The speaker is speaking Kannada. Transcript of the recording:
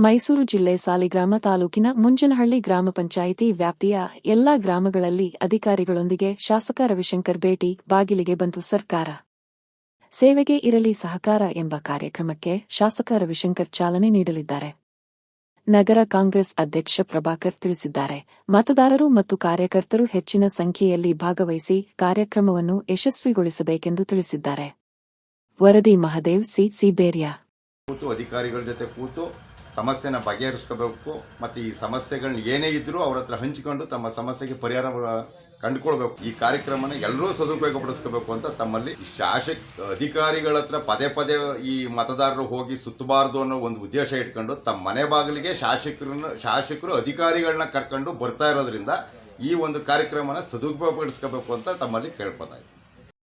ಮೈಸೂರು ಜಿಲ್ಲೆ ಸಾಲಿಗ್ರಾಮ ತಾಲೂಕಿನ ಮುಂಜನಹಳ್ಳಿ ಗ್ರಾಮ ಪಂಚಾಯಿತಿ ವ್ಯಾಪ್ತಿಯ ಎಲ್ಲಾ ಗ್ರಾಮಗಳಲ್ಲಿ ಅಧಿಕಾರಿಗಳೊಂದಿಗೆ ಶಾಸಕ ರವಿಶಂಕರ್ ಭೇಟಿ, ಬಾಗಿಲಿಗೆ ಬಂತು ಸರ್ಕಾರ ಸೇವೆಗೆ ಇರಲಿ ಸಹಕಾರ ಎಂಬ ಕಾರ್ಯಕ್ರಮಕ್ಕೆ ಶಾಸಕ ರವಿಶಂಕರ್ ಚಾಲನೆ ನೀಡಲಿದ್ದಾರೆ. ನಗರ ಕಾಂಗ್ರೆಸ್ ಅಧ್ಯಕ್ಷ ಪ್ರಭಾಕರ್ ತಿಳಿಸಿದ್ದಾರೆ. ಮತದಾರರು ಮತ್ತು ಕಾರ್ಯಕರ್ತರು ಹೆಚ್ಚಿನ ಸಂಖ್ಯೆಯಲ್ಲಿ ಭಾಗವಹಿಸಿ ಕಾರ್ಯಕ್ರಮವನ್ನು ಯಶಸ್ವಿಗೊಳಿಸಬೇಕೆಂದು ತಿಳಿಸಿದ್ದಾರೆ. ವರದಿ ಮಹದೇವ್ ಸಿ. ಸಿಬೇರಿಯಾ. ಕೂತು ಅಧಿಕಾರಿಗಳ ಜೊತೆ ಕೂತು ಸಮಸ್ಯೆನ ಬಗೆಹರಿಸ್ಕೋಬೇಕು, ಮತ್ತು ಈ ಸಮಸ್ಯೆಗಳನ್ನ ಏನೇ ಇದ್ದರೂ ಅವ್ರ ಹತ್ರ ಹಂಚಿಕೊಂಡು ತಮ್ಮ ಸಮಸ್ಯೆಗೆ ಪರಿಹಾರ ಕಂಡುಕೊಳ್ಬೇಕು. ಈ ಕಾರ್ಯಕ್ರಮನ ಎಲ್ಲರೂ ಸದುಪಯೋಗಪಡಿಸ್ಕೋಬೇಕು ಅಂತ ತಮ್ಮಲ್ಲಿ ಶಾಸಕ, ಅಧಿಕಾರಿಗಳ ಹತ್ರ ಪದೇ ಪದೇ ಈ ಮತದಾರರು ಹೋಗಿ ಸುತ್ತಬಾರದು ಅನ್ನೋ ಒಂದು ಉದ್ದೇಶ ಇಟ್ಕೊಂಡು ತಮ್ಮ ಮನೆ ಬಾಗಿಲಿಗೆ ಶಾಸಕರನ್ನ, ಶಾಸಕರು, ಅಧಿಕಾರಿಗಳನ್ನ ಕರ್ಕೊಂಡು ಬರ್ತಾ ಇರೋದ್ರಿಂದ ಈ ಒಂದು ಕಾರ್ಯಕ್ರಮನ ಸದುಪಯೋಗಪಡಿಸ್ಕೋಬೇಕು ಅಂತ ತಮ್ಮಲ್ಲಿ ಕೇಳ್ಕೊತಾ